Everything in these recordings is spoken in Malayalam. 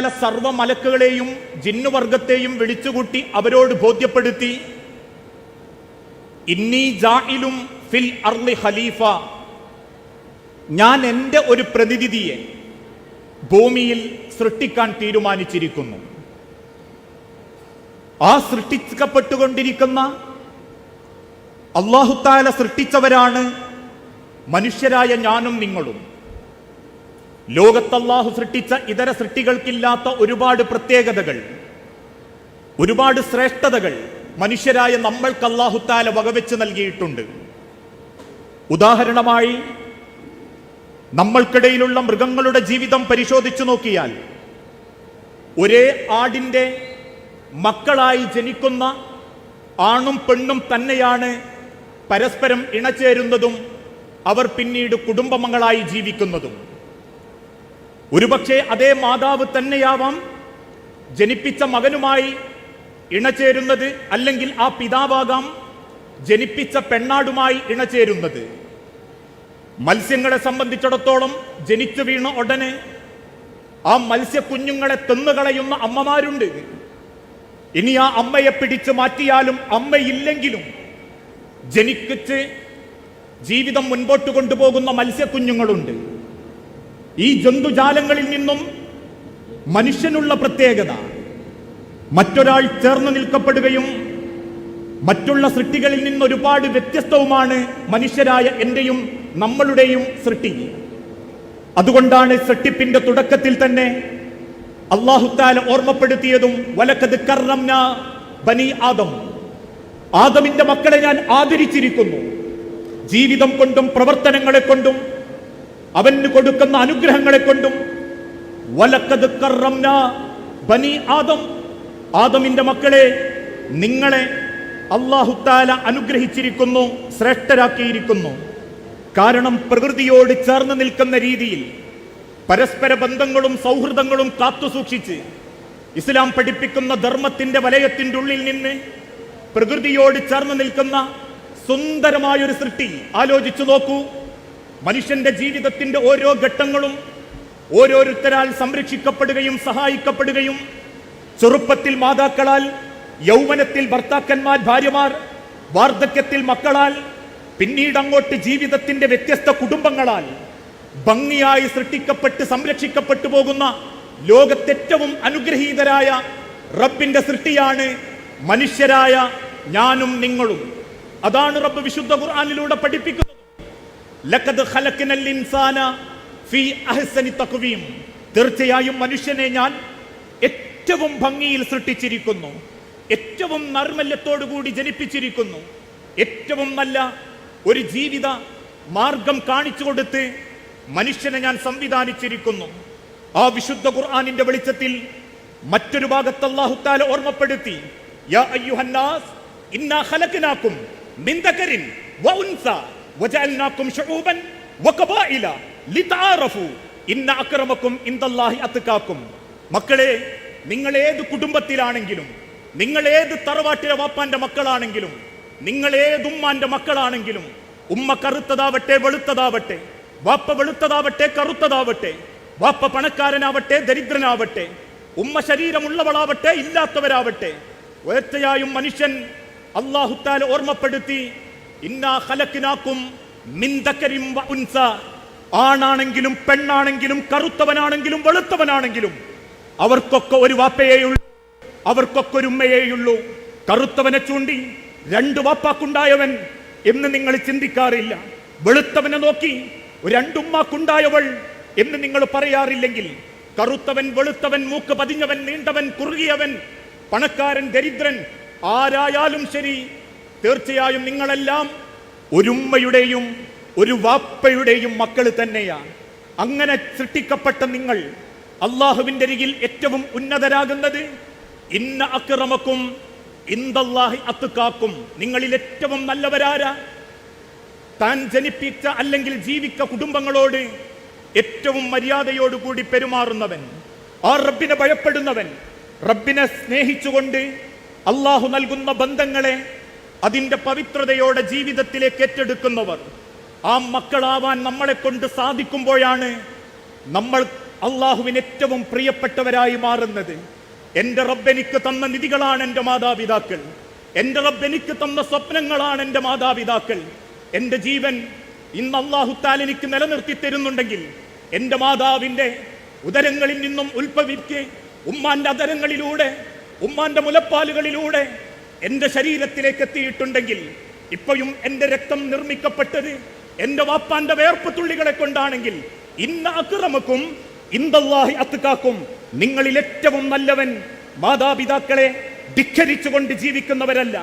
ചില സർവ മലക്കുകളെയും ജിന്നുവർഗത്തെയും വിളിച്ചുകൂട്ടി അവരോട് ബോധ്യപ്പെടുത്തി ഇന്നീ ജായിലും ഫിൽ അർലി ഖലീഫ ഞാൻ എന്റെ ഒരു പ്രതിനിധിയെ ഭൂമിയിൽ സൃഷ്ടിക്കാൻ തീരുമാനിച്ചിരിക്കുന്നു. ആ സൃഷ്ടിക്കപ്പെട്ടുകൊണ്ടിരിക്കുന്ന അള്ളാഹുത്താല സൃഷ്ടിച്ചവരാണ് മനുഷ്യരായ ഞാനും നിങ്ങളും. ലോകത്ത് അള്ളാഹു സൃഷ്ടിച്ച ഇതര സൃഷ്ടികൾക്കില്ലാത്ത ഒരുപാട് പ്രത്യേകതകൾ ഒരുപാട് ശ്രേഷ്ഠതകൾ മനുഷ്യരായ നമ്മൾക്ക് അള്ളാഹുത്താല വകവെച്ച് നൽകിയിട്ടുണ്ട്. ഉദാഹരണമായി നമ്മൾക്കിടയിലുള്ള മൃഗങ്ങളുടെ ജീവിതം പരിശോധിച്ചു നോക്കിയാൽ ഒരേ ആടിന്റെ മക്കളായി ജനിക്കുന്ന ആണും പെണ്ണും തന്നെയാണ് പരസ്പരം ഇണചേരുന്നതും അവർ പിന്നീട് കുടുംബങ്ങളായി ജീവിക്കുന്നതും. ഒരുപക്ഷെ അതേ മാതാവ് തന്നെയാവാം ജനിപ്പിച്ച മകനുമായി ഇണചേരുന്നത് അല്ലെങ്കിൽ ആ പിതാവാകാം ജനിപ്പിച്ച പെണ്ണാടുമായി ഇണചേരുന്നത്. മത്സ്യങ്ങളെ സംബന്ധിച്ചിടത്തോളം ജനിച്ചു വീണ ഉടനെ ആ മത്സ്യക്കുഞ്ഞുങ്ങളെ തിന്നുകളയുന്ന അമ്മമാരുണ്ട്. ഇനി ആ അമ്മയെ പിടിച്ചു മാറ്റിയാലും അമ്മയില്ലെങ്കിലും ജനിക്കിച്ച് ജീവിതം മുൻപോട്ട് കൊണ്ടുപോകുന്ന മത്സ്യക്കുഞ്ഞുങ്ങളുണ്ട്. ഈ ജന്തുജാലങ്ങളിൽ നിന്നും മനുഷ്യനുള്ള പ്രത്യേകത. മറ്റൊരാൾ ചേർന്ന് നിൽക്കപ്പെടുകയും മറ്റുള്ള സൃഷ്ടികളിൽ നിന്ന് ഒരുപാട് വ്യത്യസ്തവുമാണ് മനുഷ്യരായ എന്റെയും നമ്മളുടെയും സൃഷ്ടി. അതുകൊണ്ടാണ് സൃഷ്ടിപ്പിന്റെ തുടക്കത്തിൽ തന്നെ അള്ളാഹുത്താല ഓർമ്മപ്പെടുത്തിയതും വലക്കത് കർണംന ബനി ആദം. ആദമിന്റെ മക്കളെ ഞാൻ ആദരിച്ചിരിക്കുന്നു. ജീവിതം കൊണ്ടും പ്രവർത്തനങ്ങളെ കൊണ്ടും അവന് കൊടുക്കുന്ന അനുഗ്രഹങ്ങളെ കൊണ്ടും ബനി ആദം. ആദമിന്റെ മക്കളെ നിങ്ങളെ അള്ളാഹുത്താല അനുഗ്രഹിച്ചിരിക്കുന്നു ശ്രേഷ്ഠരാക്കിയിരിക്കുന്നു. കാരണം പ്രകൃതിയോട് ചേർന്ന് നിൽക്കുന്ന രീതിയിൽ പരസ്പര ബന്ധങ്ങളും സൗഹൃദങ്ങളും കാത്തുസൂക്ഷിച്ച് ഇസ്ലാം പഠിപ്പിക്കുന്ന ധർമ്മത്തിന്റെ വലയത്തിന്റെ ഉള്ളിൽ നിന്ന് പ്രകൃതിയോട് ചേർന്ന് നിൽക്കുന്ന സുന്ദരമായൊരു സൃഷ്ടി. ആലോചിച്ചു നോക്കൂ. മനുഷ്യന്റെ ജീവിതത്തിന്റെ ഓരോ ഘട്ടങ്ങളും ഓരോരുത്തരാൽ സംരക്ഷിക്കപ്പെടുകയും സഹായിക്കപ്പെടുകയും ചെറുപ്പത്തിൽ മാതാക്കളാൽ യൗവനത്തിൽ ഭർത്താക്കന്മാർ ഭാര്യമാർ വാർദ്ധക്യത്തിൽ മക്കളാൽ പിന്നീട് അങ്ങോട്ട് ജീവിതത്തിന്റെ വ്യത്യസ്ത കുടുംബങ്ങളാൽ ഭംഗിയായി സൃഷ്ടിക്കപ്പെട്ട് സംരക്ഷിക്കപ്പെട്ടു പോകുന്ന ലോകത്തേറ്റവും അനുഗ്രഹീതരായ റബ്ബിന്റെ സൃഷ്ടിയാണ് മനുഷ്യരായ ഞാനും നിങ്ങളും. അതാണ് റബ്ബ് വിശുദ്ധ ഖുർആാനിലൂടെ പഠിപ്പിക്കുന്നത്. തീർച്ചയായും മനുഷ്യനെ ഞാൻ ഏറ്റവും ഭംഗിയിൽ സൃഷ്ടിച്ചിരിക്കുന്നു. ഏറ്റവും നർമ്മല്യത്തോടു കൂടി ജനിപ്പിച്ചിരിക്കുന്നു. ഏറ്റവും നല്ല ഒരു ജീവിത മാർഗം കാണിച്ചു കൊടുത്ത് മനുഷ്യനെ ഞാൻ സംവിധാനിച്ചിരിക്കുന്നു. ആ വിശുദ്ധ ഖുർആാനിന്റെ വെളിച്ചത്തിൽ മറ്റൊരു ഭാഗത്ത് അള്ളാഹുത്താല ഓർമ്മപ്പെടുത്തി യാ ഇന്നാ ഖലഖനാകും മിൻ ദക്കരിൻ വഉൻസ വജഅൽനാകും وقبائل لتعارفوا. ഇന്ന അക്രമക്കും ഇന്ദല്ലാഹി اتقاكم മക്കളെ നിങ്ങൾ ഏത് കുടുംബത്തിലാണെങ്കിലും നിങ്ങൾ ഏത് തറവാട്ടിലെ വാപ്പാന്റെ മക്കളാണെങ്കിലും നിങ്ങൾ ഏത് ഉമ്മാന്റെ മക്കളാണെങ്കിലും ഉമ്മ കറുത്തതാവട്ടെ വെളുത്തതാവട്ടെ വാപ്പ വെളുത്തതാവട്ടെ കറുത്തതാവട്ടെ വാപ്പ പണക്കാരനാവട്ടെ ദരിദ്രനാവട്ടെ ഉമ്മ ശരീരമുള്ളവളാവട്ടെ ഇല്ലാത്തവരാവട്ടെ ഉയർത്തയായും മനുഷ്യൻ അള്ളാഹുത്താൽ ഓർമ്മപ്പെടുത്തി ആണാണെങ്കിലും പെണ്ണാണെങ്കിലും കറുത്തവനാണെങ്കിലും വെളുത്തവനാണെങ്കിലും അവർക്കൊക്കെ ഒരു വാപ്പയേയുള്ളൂ അവർക്കൊക്കെ ഒരു ഉമ്മയേയുള്ളൂ. കറുത്തവനെ ചൂണ്ടി രണ്ട് വാപ്പാക്കുണ്ടായവൻ എന്ന് നിങ്ങൾ ചിന്തിക്കാറില്ല. വെളുത്തവനെ നോക്കി രണ്ടുമ്മാക്കുണ്ടായവൾ എന്ന് നിങ്ങൾ പറയാറില്ലെങ്കിൽ കറുത്തവൻ വെളുത്തവൻ മൂക്ക് പതിഞ്ഞവൻ നീണ്ടവൻ കുറുകിയവൻ പണക്കാരൻ ദരിദ്രൻ ആരായാലും ശരി തീർച്ചയായും നിങ്ങളെല്ലാം ഒരുമ്മയുടെയും ഒരു വാപ്പയുടെയും മക്കൾ തന്നെയാണ്. അങ്ങനെ സൃഷ്ടിക്കപ്പെട്ട നിങ്ങൾ അള്ളാഹുവിന്റെ അരികിൽ ഏറ്റവും ഉന്നതരാകുന്നത്? ഇന്ന അക്രമക്കും ഇന്ദല്ലാഹി അത്തുക്കാക്കും നിങ്ങളിൽ ഏറ്റവും നല്ലവരാരാ? താൻ ജനിപ്പിച്ച അല്ലെങ്കിൽ ജീവിക്ക കുടുംബങ്ങളോട് ഏറ്റവും മര്യാദയോടുകൂടി പെരുമാറുന്നവൻ ആ റബ്ബിനെ ഭയപ്പെടുന്നവൻ റബ്ബിനെ സ്നേഹിച്ചുകൊണ്ട് അള്ളാഹു നൽകുന്ന ബന്ധങ്ങളെ അതിന്റെ പവിത്രതയോടെ ജീവിതത്തിലേക്ക് ഏറ്റെടുക്കുന്നവർ ആ മക്കളാവാൻ നമ്മളെ കൊണ്ട് സാധിക്കുമ്പോഴാണ് നമ്മൾ അള്ളാഹുവിന് ഏറ്റവും പ്രിയപ്പെട്ടവരായി മാറുന്നത്. എന്റെ റബ്ബ് എനിക്ക് തന്ന നിധികളാണ് എന്റെ മാതാപിതാക്കൾ. എന്റെ റബ്ബ് എനിക്ക് തന്ന സ്വപ്നങ്ങളാണ് എന്റെ മാതാപിതാക്കൾ. എന്റെ ജീവൻ ഇന്ന് അള്ളാഹു താൽ എനിക്ക് നിലനിർത്തി തരുന്നുണ്ടെങ്കിൽ എന്റെ മാതാവിന്റെ ഉദരങ്ങളിൽ നിന്നും ഉത്ഭവിക്ക് ഉമ്മാന്റെ അതരങ്ങളിലൂടെ ഉമ്മാന്റെ മുലപ്പാലുകളിലൂടെ എന്റെ ശരീരത്തിലേക്ക് എത്തിയിട്ടുണ്ടെങ്കിൽ ഇപ്പോഴും എന്റെ രക്തം നിർമ്മിക്കപ്പെട്ടത് എന്റെ വാപ്പാന്റെ വേർപ്പ് തുള്ളികളെ കൊണ്ടാണെങ്കിൽ ഇന്ന അക്രമക്കും ഇന്ദല്ലാഹി അത്തുക്കാക്കും നിങ്ങളിൽ ഏറ്റവും നല്ലവൻ മാതാപിതാക്കളെ ധിഖരിച്ചുകൊണ്ട് ജീവിക്കുന്നവരല്ല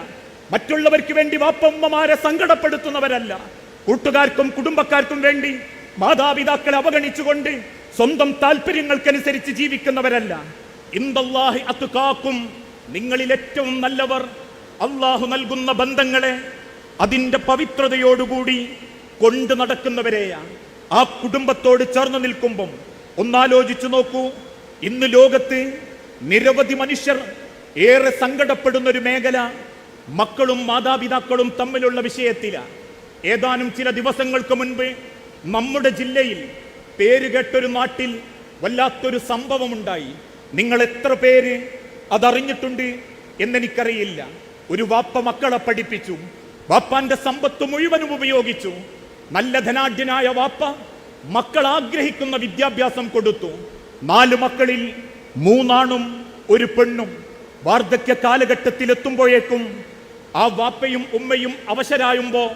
മറ്റുള്ളവർക്ക് വേണ്ടി വാപ്പമ്മമാരെ സങ്കടപ്പെടുത്തുന്നവരല്ല കൂട്ടുകാർക്കും കുടുംബക്കാർക്കും വേണ്ടി മാതാപിതാക്കളെ അവഗണിച്ചുകൊണ്ട് സ്വന്തം താല്പര്യങ്ങൾക്കനുസരിച്ച് ജീവിക്കുന്നവരല്ല. ഇന്ദല്ലാഹി അത്തുക്കാക്കും നിങ്ങളിൽ ഏറ്റവും നല്ലവർ അള്ളാഹു നൽകുന്ന ബന്ധങ്ങളെ അതിന്റെ പവിത്രതയോടുകൂടി കൊണ്ടു നടക്കുന്നവരെയാണ്. ആ കുടുംബത്തോട് ചേർന്ന് നിൽക്കുമ്പം ഒന്നാലോചിച്ചു നോക്കൂ. ഇന്ന് ലോകത്ത് നിരവധി മനുഷ്യർ ഏറെ സങ്കടപ്പെടുന്ന ഒരു മേഖല മക്കളും മാതാപിതാക്കളും തമ്മിലുള്ള വിഷയത്തിലാണ്. ഏതാനും ചില ദിവസങ്ങൾക്ക് മുൻപ് നമ്മുടെ ജില്ലയിൽ പേര് കേട്ടൊരു നാട്ടിൽ വല്ലാത്തൊരു സംഭവമുണ്ടായി. നിങ്ങൾ എത്ര പേര് അതറിഞ്ഞിട്ടുണ്ട് എന്നെനിക്കറിയില്ല. ഒരു വാപ്പ മക്കളെ പഠിപ്പിച്ചു. വാപ്പാന്റെ സമ്പത്ത് മുഴുവനും ഉപയോഗിച്ചു. നല്ല ധനാഢ്യനായ വാപ്പ മക്കൾ ആഗ്രഹിക്കുന്ന വിദ്യാഭ്യാസം കൊടുത്തു. നാല് മക്കളിൽ മൂന്നാണും ഒരു പെണ്ണും. വാർദ്ധക്യ കാലഘട്ടത്തിൽ എത്തുമ്പോഴേക്കും ആ വാപ്പയും ഉമ്മയും അവശരായുമ്പോ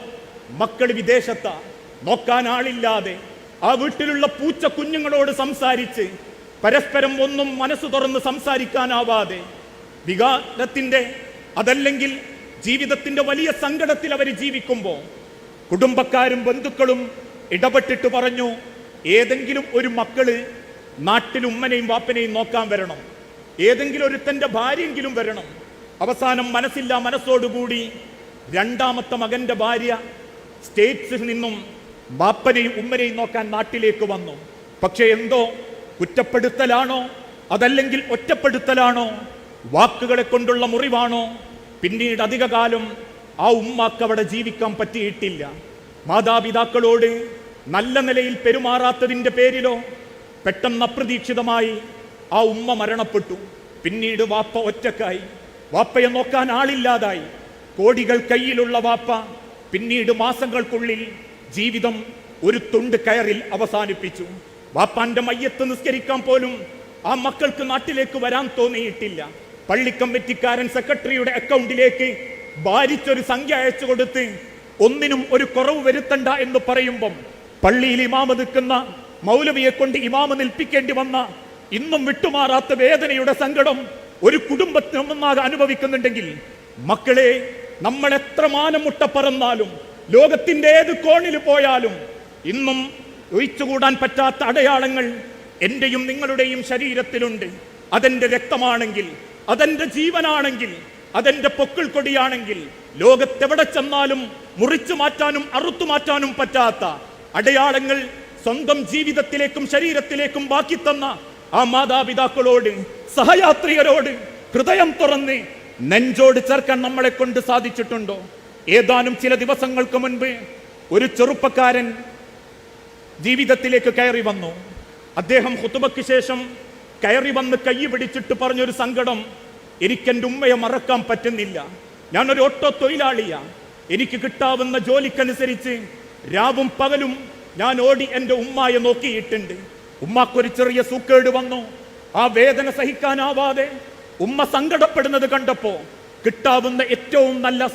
മക്കൾ വിദേശത്ത. നോക്കാൻ ആളില്ലാതെ ആ വീട്ടിലുള്ള പൂച്ച കുഞ്ഞുങ്ങളോട് സംസാരിച്ച് പരസ്പരം ഒന്നും മനസ്സ് തുറന്ന് സംസാരിക്കാനാവാതെ വികാരത്തിന്റെ അതല്ലെങ്കിൽ ജീവിതത്തിന്റെ വലിയ സങ്കടത്തിൽ അവർ ജീവിക്കുമ്പോൾ കുടുംബക്കാരും ബന്ധുക്കളും ഇടപെട്ടിട്ട് പറഞ്ഞു ഏതെങ്കിലും ഒരു മക്കൾ നാട്ടിൽ ഉമ്മനെയും വാപ്പനെയും നോക്കാൻ വരണം. ഏതെങ്കിലും ഒരുത്തന്റെ ഭാര്യയെങ്കിലും വരണം. അവസാനം മനസ്സില്ല മനസ്സോടുകൂടി രണ്ടാമത്തെ മകന്റെ ഭാര്യ സ്റ്റേറ്റ്സിൽ നിന്നും വാപ്പനെയും ഉമ്മനെയും നോക്കാൻ നാട്ടിലേക്ക് വന്നു. പക്ഷേ എന്തോ കുറ്റപ്പെടുത്തലാണോ? അതല്ലെങ്കിൽ ഒറ്റപ്പെടുത്തലാണോ? വാക്കുകളെ കൊണ്ടുള്ള മുറിവാണോ? പിന്നീട് അധികകാലം ആ ഉമ്മാക്ക് അവിടെ ജീവിക്കാൻ പറ്റിയിട്ടില്ല. മാതാപിതാക്കളോട് നല്ല നിലയിൽ പെരുമാറാത്തതിന്റെ പേരിലോ പെട്ടെന്ന് അപ്രതീക്ഷിതമായി ആ ഉമ്മ മരണപ്പെട്ടു. പിന്നീട് വാപ്പ ഒറ്റക്കായി വാപ്പയെ നോക്കാൻ ആളില്ലാതായി. കോടികൾ കയ്യിലുള്ള വാപ്പ പിന്നീട് മാസങ്ങൾക്കുള്ളിൽ ജീവിതം ഒരു തുണ്ട് കയറിൽ അവസാനിപ്പിച്ചു. വാപ്പാന്റെ മയ്യത്ത് നിസ്കരിക്കാൻ പോലും ആ മക്കൾക്ക് നാട്ടിലേക്ക് വരാൻ തോന്നിയിട്ടില്ല. പള്ളി കമ്മിറ്റിക്കാരൻ സെക്രട്ടറിയുടെ അക്കൗണ്ടിലേക്ക് ഭാരിച്ചൊരു സംഖ്യ അയച്ചു കൊടുത്ത് ഒന്നിനും ഒരു കുറവ് വരുത്തണ്ട എന്ന് പറയുമ്പം പള്ളിയിൽ ഇമാമ നിൽക്കുന്ന മൗലവിയെ കൊണ്ട് ഇമാമ നിൽപ്പിക്കേണ്ടി വന്ന ഇന്നും വിട്ടുമാറാത്ത വേദനയുടെ സങ്കടം ഒരു കുടുംബത്തിനൊന്നാകെ അനുഭവിക്കുന്നുണ്ടെങ്കിൽ മക്കളെ നമ്മൾ എത്ര മാനമുട്ട പറന്നാലും ലോകത്തിന്റെ ഏത് കോണിൽ പോയാലും ഇന്നും ഒഴിച്ചുകൂടാൻ പറ്റാത്ത അടയാളങ്ങൾ എന്റെയും നിങ്ങളുടെയും ശരീരത്തിലുണ്ട്. അതെന്റെ രക്തമാണെങ്കിൽ അതെന്റെ ജീവനാണെങ്കിൽ അതെന്റെ പൊക്കിൾ കൊടിയാണെങ്കിൽ ലോകത്തെവിടെ ചെന്നാലും മുറിച്ചു മാറ്റാനും അറുത്തു മാറ്റാനും പറ്റാത്ത അടയാളങ്ങൾ സ്വന്തം ജീവിതത്തിലേക്കും ശരീരത്തിലേക്കും ബാക്കി തന്ന ആ മാതാപിതാക്കളോട് സഹയാത്രികരോട് ഹൃദയം തുറന്ന് നെഞ്ചോട് ചേർക്കാൻ നമ്മളെ കൊണ്ട് സാധിച്ചിട്ടുണ്ടോ? ഏതാനും ചില ദിവസങ്ങൾക്ക് മുൻപ് ഒരു ചെറുപ്പക്കാരൻ ജീവിതത്തിലേക്ക് കയറി വന്നു. അദ്ദേഹം ഹുത്തുബയ്ക്ക് ശേഷം കയറി വന്ന് കൈ പിടിച്ചിട്ട് പറഞ്ഞൊരു സങ്കടം എനിക്കെന്റെ ഉമ്മയെ മറക്കാൻ പറ്റുന്നില്ല. ഞാനൊരു ഓട്ടോ തൊഴിലാളിയാണ് എനിക്ക് കിട്ടാവുന്ന ജോലിക്കനുസരിച്ച് രാവും പകലും ഞാൻ ഓടി എന്റെ ഉമ്മയെ നോക്കിയിട്ടുണ്ട്. ഉമ്മാക്കൊരു ചെറിയ സൂക്കേട് വന്നു. ആ വേദന സഹിക്കാനാവാതെ ഉമ്മ സങ്കടപ്പെടുന്നത് കണ്ടപ്പോ കിട്ടാവുന്ന ഏറ്റവും നല്ല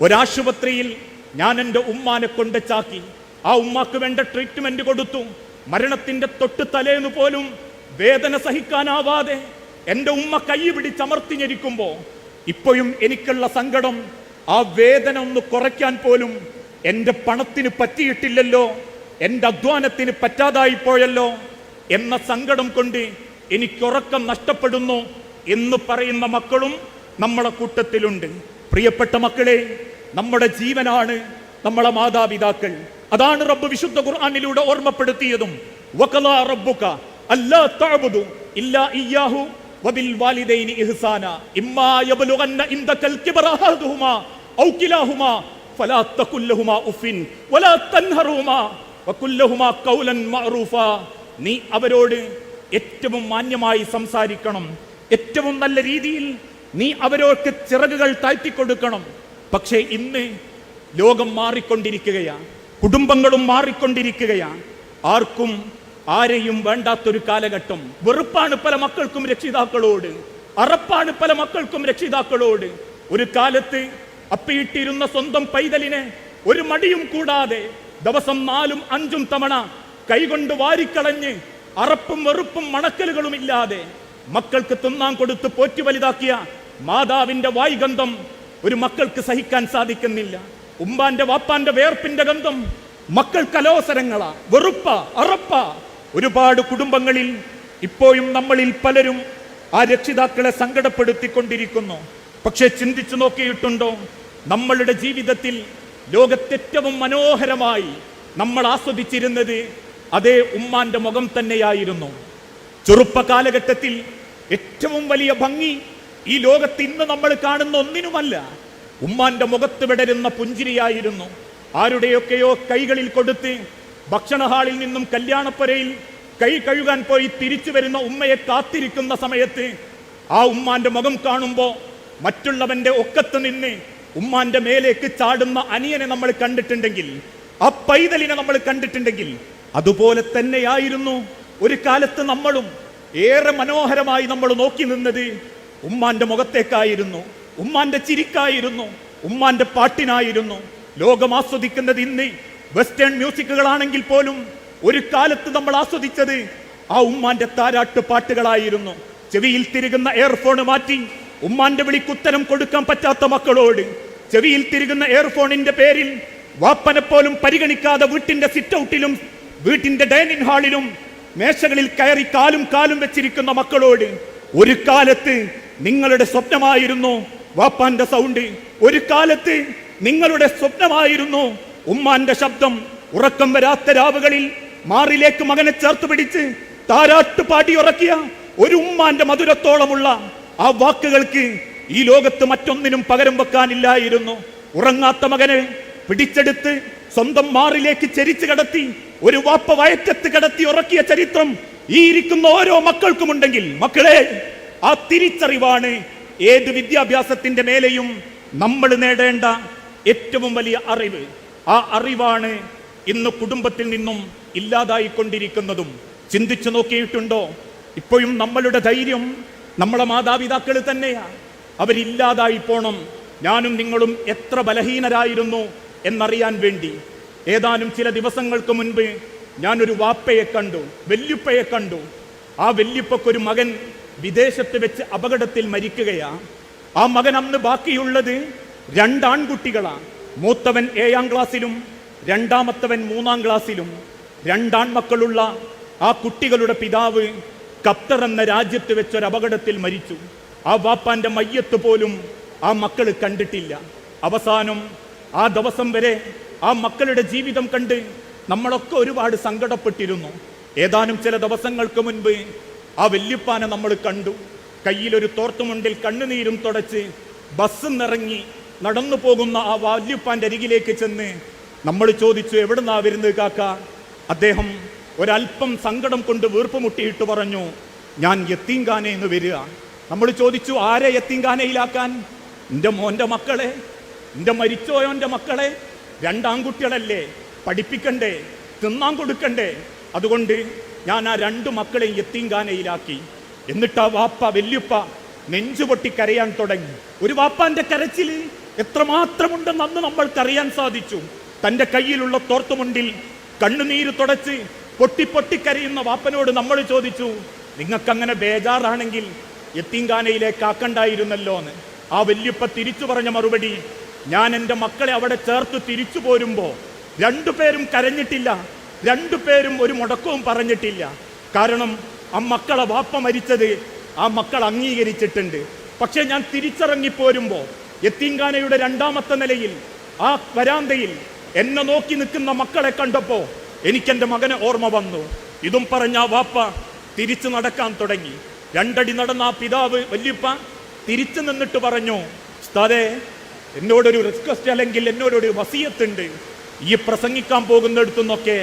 ഒരാശുപത്രിയിൽ ഞാൻ എന്റെ ഉമ്മാനെ കൊണ്ട് ചാക്കി. ആ ഉമ്മാക്ക് വേണ്ട ട്രീറ്റ്മെന്റ് കൊടുത്തു. മരണത്തിന്റെ തൊട്ട് തലേന്ന് പോലും വേദന സഹിക്കാനാവാതെ എന്റെ ഉമ്മ കൈ പിടിച്ചമർത്തിഞ്ഞിരിക്കുമ്പോ ഇപ്പോഴും എനിക്കുള്ള സങ്കടം ആ വേദന ഒന്ന് കുറയ്ക്കാൻ പോലും എന്റെ പണത്തിന് പറ്റിയിട്ടില്ലല്ലോ എന്റെ അധ്വാനത്തിന് പറ്റാതായി പോയല്ലോ എന്ന സങ്കടം കൊണ്ട് എനിക്കുറക്കം നഷ്ടപ്പെടുന്നു എന്ന് പറയുന്ന മക്കളും നമ്മളെ കൂട്ടത്തിലുണ്ട്. പ്രിയപ്പെട്ട മക്കളെ നമ്മുടെ ജീവനാണ് നമ്മളെ മാതാപിതാക്കൾ. അതാണ് റബ്ബ് വിശുദ്ധ ഖുർആാനിലൂടെ ഓർമ്മപ്പെടുത്തിയതും. വഖലാ റബ്ബുക. ഇല്ലാ വബിൽ വാലിദൈനി ഇഹ്സാന. ഇമ്മാ ഫലാ ഉഫിൻ വലാ തൻഹറുമാ നീ അവരോട് ഏറ്റവും മാന്യമായി സംസാരിക്കണം. ഏറ്റവും നല്ല രീതിയിൽ നീ അവരോർക്ക് ചിറകുകൾ താഴ്ത്തിക്കൊടുക്കണം. പക്ഷേ ഇന്ന് ലോകം മാറിക്കൊണ്ടിരിക്കുകയാണ് കുടുംബങ്ങളും മാറിക്കൊണ്ടിരിക്കുകയാണ് ആർക്കും ആരെയും വേണ്ടാത്തൊരു കാലഘട്ടം വെറുപ്പാണ് പല മക്കൾക്കും രക്ഷിതാക്കളോട് അറപ്പാണ് പല മക്കൾക്കും രക്ഷിതാക്കളോട്. ഒരു കാലത്ത് അപ്പിയിട്ടിരുന്ന സ്വന്തം പൈതലിനെ ഒരു മടിയും കൂടാതെ ദിവസം നാലും അഞ്ചും തവണ കൈകൊണ്ട് വാരിക്കളഞ്ഞ് അറപ്പും വെറുപ്പും മണക്കലുകളും ഇല്ലാതെ മക്കൾക്ക് തിന്നാൻ കൊടുത്ത് പോറ്റി വലുതാക്കിയ മാതാവിന്റെ വായ്ഗന്ധം ഒരു മക്കൾക്ക് സഹിക്കാൻ സാധിക്കുന്നില്ല. ഉമ്മാന്റെ വാപ്പാന്റെ വേർപ്പിന്റെ ഗന്ധം മക്കൾക്ക് അലോസരങ്ങളാ വെറുപ്പ അറപ്പ. ഒരുപാട് കുടുംബങ്ങളിൽ ഇപ്പോഴും നമ്മളിൽ പലരും ആ രക്ഷിതാക്കളെ സങ്കടപ്പെടുത്തിക്കൊണ്ടിരിക്കുന്നു. പക്ഷെ ചിന്തിച്ചു നോക്കിയിട്ടുണ്ടോ? നമ്മളുടെ ജീവിതത്തിൽ ലോകത്തേറ്റവും മനോഹരമായി നമ്മൾ ആസ്വദിച്ചിരുന്നത് അതേ ഉമ്മാന്റെ മുഖം തന്നെയായിരുന്നു. ചെറുപ്പ കാലഘട്ടത്തിൽ ഏറ്റവും വലിയ ഭംഗി ഈ ലോകത്ത് ഇന്ന് നമ്മൾ കാണുന്ന ഒന്നിനുമല്ല. ഉമ്മാന്റെ മുഖത്ത് വിടരുന്ന പുഞ്ചിരിയായിരുന്നു. ആരുടെയൊക്കെയോ കൈകളിൽ കൊടുത്ത് ഭക്ഷണ ഹാളിൽ നിന്നും കല്യാണപ്പുരയിൽ കൈ കഴുകാൻ പോയി തിരിച്ചു വരുന്ന ഉമ്മയെ കാത്തിരിക്കുന്ന സമയത്ത് ആ ഉമ്മാന്റെ മുഖം കാണുമ്പോൾ മറ്റുള്ളവന്റെ ഒക്കത്ത് നിന്ന് ഉമ്മാന്റെ മേലേക്ക് ചാടുന്ന അനിയനെ നമ്മൾ കണ്ടിട്ടുണ്ടെങ്കിൽ ആ പൈതലിനെ നമ്മൾ കണ്ടിട്ടുണ്ടെങ്കിൽ അതുപോലെ തന്നെയായിരുന്നു ഒരു കാലത്ത് നമ്മളും ഏറെ മനോഹരമായി നമ്മൾ നോക്കി നിന്നത്. ഉമ്മാന്റെ മുഖത്തേക്കായിരുന്നു ഉമ്മാന്റെ ചിരിക്കായിരുന്നു ഉമ്മാന്റെ പാട്ടിനായിരുന്നു. ലോകം ആസ്വദിക്കുന്നത് ഇന്ന് വെസ്റ്റേൺ മ്യൂസിക്കുകളാണെങ്കിൽ പോലും ഒരു കാലത്ത് നമ്മൾ ആസ്വദിച്ചത് ആ ഉമ്മാന്റെ താരാട്ട് പാട്ടുകളായിരുന്നു. ചെവിയിൽ തിരുകുന്ന എയർഫോൺ മാറ്റി ഉമ്മാന്റെ വിളിക്കുത്തരം കൊടുക്കാൻ പറ്റാത്ത മക്കളോട് ചെവിയിൽ തിരുകുന്ന എയർഫോണിന്റെ പേരിൽ വാപ്പനെ പോലും പരിഗണിക്കാതെ വീട്ടിന്റെ സിറ്റ് ഔട്ടിലും വീട്ടിന്റെ ഡൈനിങ് ഹാളിലും മേശകളിൽ കയറി കാലും കാലും വെച്ചിരിക്കുന്ന മക്കളോട് ഒരു കാലത്ത് നിങ്ങളുടെ സ്വപ്നമായിരുന്നു വാപ്പാന്റെ സൗണ്ട് ഒരു കാലത്ത് നിങ്ങളുടെ സ്വപ്നമായിരുന്നു ഉമ്മാന്റെ ശബ്ദം ഉറക്കം വരാത്ത രാവുകളിൽ മാറിലേക്ക് മകനെ ചേർത്ത് പിടിച്ച് താരാട്ട് പാടി ഉറക്കിയ ഒരു ഉമ്മാന്റെ മധുരത്തോളമുള്ള ആ വാക്കുകൾക്ക് ഈ ലോകത്ത് മറ്റൊന്നിനും പകരം വെക്കാനില്ലായിരുന്നു. ഉറങ്ങാത്ത മകനെ പിടിച്ചെടുത്ത് സ്വന്തം മാറിലേക്ക് ചരിച്ചു കടത്തി ഒരു വാപ്പ വയറ്റത്ത് കടത്തി ഉറക്കിയ ചരിത്രം ഈ ഇരിക്കുന്ന ഓരോ മക്കൾക്കുമുണ്ടെങ്കിൽ മക്കളെ ആ തിരിച്ചറിവാണ് ഏത് വിദ്യാഭ്യാസത്തിന്റെ മേലെയും നമ്മൾ നേടേണ്ട ഏറ്റവും വലിയ അറിവ്. ആ അറിവാണ് ഇന്ന് കുടുംബത്തിൽ നിന്നും ഇല്ലാതായിക്കൊണ്ടിരിക്കുന്നതും. ചിന്തിച്ചു നോക്കിയിട്ടുണ്ടോ? ഇപ്പോഴും നമ്മളുടെ ധൈര്യം നമ്മളെ മാതാപിതാക്കൾ തന്നെയാ. അവരില്ലാതായി പോണം. ഞാനും നിങ്ങളും എത്ര ബലഹീനരായിരുന്നു എന്നറിയാൻ വേണ്ടി. ഏതാനും ചില ദിവസങ്ങൾക്ക് മുൻപ് ഞാനൊരു വാപ്പയെ കണ്ടു വെല്ലുപ്പയെ കണ്ടു. ആ വെല്ലുപ്പക്കൊരു മകൻ വിദേശത്ത് വെച്ച് അപകടത്തിൽ മരിക്കുകയാ. ആ മകൻ അന്ന് ബാക്കിയുള്ളത് രണ്ടാൺകുട്ടികളാണ് മൂത്തവൻ ഏഴാം ക്ലാസ്സിലും രണ്ടാമത്തവൻ മൂന്നാം ക്ലാസ്സിലും രണ്ടാൺമക്കളുള്ള ആ കുട്ടികളുടെ പിതാവ് ഖത്തർ എന്ന രാജ്യത്ത് വെച്ച് ഒരു അപകടത്തിൽ മരിച്ചു. ആ വാപ്പാന്റെ മയ്യത്ത് പോലും ആ മക്കൾ കണ്ടിട്ടില്ല. അവസാനം ആ ദിവസം വരെ ആ മക്കളുടെ ജീവിതം കണ്ട് നമ്മളൊക്കെ ഒരുപാട് സങ്കടപ്പെട്ടിരുന്നു. ഏതാനും ചില ദിവസങ്ങൾക്ക് മുൻപ് ആ വല്യപ്പാനെ നമ്മൾ കണ്ടു. കയ്യിലൊരു തോർത്തുമുണ്ടിൽ കണ്ണുനീരും തുടച്ച് ബസ് നിറങ്ങി നടന്നു പോകുന്ന ആ വല്യപ്പാന്റെ അരികിലേക്ക് ചെന്ന് നമ്മൾ ചോദിച്ചു എവിടുന്നാ വരുന്നത് കാക്ക? അദ്ദേഹം ഒരല്പം സങ്കടം കൊണ്ട് വീർപ്പുമുട്ടിയിട്ട് പറഞ്ഞു ഞാൻ യത്തീങ്കാനയിൽ വരിക. നമ്മൾ ചോദിച്ചു ആരെ യത്തീങ്കാനയിലാക്കാൻ എന്റെ മോന്റെ മക്കളെ എന്റെ മരിച്ചോയോന്റെ മക്കളെ രണ്ടാൺകുട്ടികളല്ലേ പഠിപ്പിക്കണ്ടേ തിന്നാൻ കൊടുക്കണ്ടേ. അതുകൊണ്ട് ഞാൻ ആ രണ്ട് മക്കളെയും യത്തീങ്കാനയിലാക്കി എന്നിട്ട് ആ വാപ്പ വല്യുപ്പ നെഞ്ചുപൊട്ടി കരയാൻ തുടങ്ങി. ഒരു വാപ്പാന്റെ കരച്ചിൽ എത്രമാത്രമുണ്ടെന്ന് അന്ന് നമ്മൾക്കറിയാൻ സാധിച്ചു. തന്റെ കയ്യിലുള്ള തോർത്തുമുണ്ടിൽ കണ്ണുനീര് തുടച്ച് പൊട്ടി പൊട്ടി വാപ്പനോട് നമ്മൾ ചോദിച്ചു നിങ്ങൾക്കങ്ങനെ ബേജാറാണെങ്കിൽ എത്തിങ്കാനയിലേക്ക് ആക്കണ്ടായിരുന്നല്ലോ എന്ന്. ആ വല്യപ്പ തിരിച്ചു പറഞ്ഞ മറുപടി ഞാൻ എന്റെ മക്കളെ അവിടെ ചേർത്ത് തിരിച്ചു പോരുമ്പോ രണ്ടുപേരും കരഞ്ഞിട്ടില്ല രണ്ടുപേരും ഒരു മുടക്കവും പറഞ്ഞിട്ടില്ല. കാരണം ആ മക്കളെ വാപ്പ മരിച്ചത് ആ മക്കൾ അംഗീകരിച്ചിട്ടുണ്ട്. പക്ഷേ ഞാൻ തിരിച്ചിറങ്ങി പോരുമ്പോ യത്തീങ്കാനയുടെ രണ്ടാമത്തെ നിലയിൽ ആ വരാന്തയിൽ എന്നെ നോക്കി നിൽക്കുന്ന മക്കളെ കണ്ടപ്പോ എനിക്കെന്റെ മകനെ ഓർമ്മ വന്നു. ഇതും പറഞ്ഞ ആ വാപ്പ തിരിച്ചു നടക്കാൻ തുടങ്ങി. രണ്ടടി നടന്ന ആ പിതാവ് വല്യപ്പ തിരിച്ചു നിന്നിട്ട് പറഞ്ഞു ഉസ്താദേ എന്നോടൊരു റിക്വസ്റ്റ് അല്ലെങ്കിൽ എന്നോടൊരു വസീയത്തുണ്ട്. ഈ പ്രസംഗിക്കാൻ പോകുന്നിടത്തുനിന്നൊക്കെ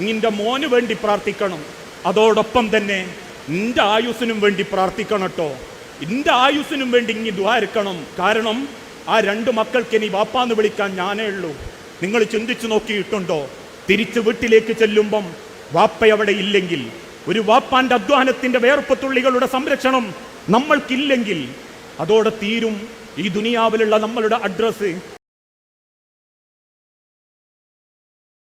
നിന്റെ മോന് വേണ്ടി പ്രാർത്ഥിക്കണം. അതോടൊപ്പം തന്നെ നിന്റെ ആയുസിനും വേണ്ടി പ്രാർത്ഥിക്കണം കേട്ടോ എന്റെ ആയുസിനും വേണ്ടി ഇങ്ങി ദ്വാരക്കണം കാരണം ആ രണ്ട് മക്കൾക്ക് ഇനി വാപ്പാന്ന് വിളിക്കാൻ ഞാനേ ഉള്ളൂ. നിങ്ങൾ ചിന്തിച്ചു നോക്കിയിട്ടുണ്ടോ? തിരിച്ചു വീട്ടിലേക്ക് ചെല്ലുമ്പം വാപ്പ അവിടെ ഇല്ലെങ്കിൽ ഒരു വാപ്പാന്റെ അധ്വാനത്തിന്റെ വേർപ്പ് തുള്ളികളുടെ സംരക്ഷണം നമ്മൾക്കില്ലെങ്കിൽ അതോടെ തീരും ഈ ദുനിയാവിലുള്ള നമ്മളുടെ അഡ്രസ്സ്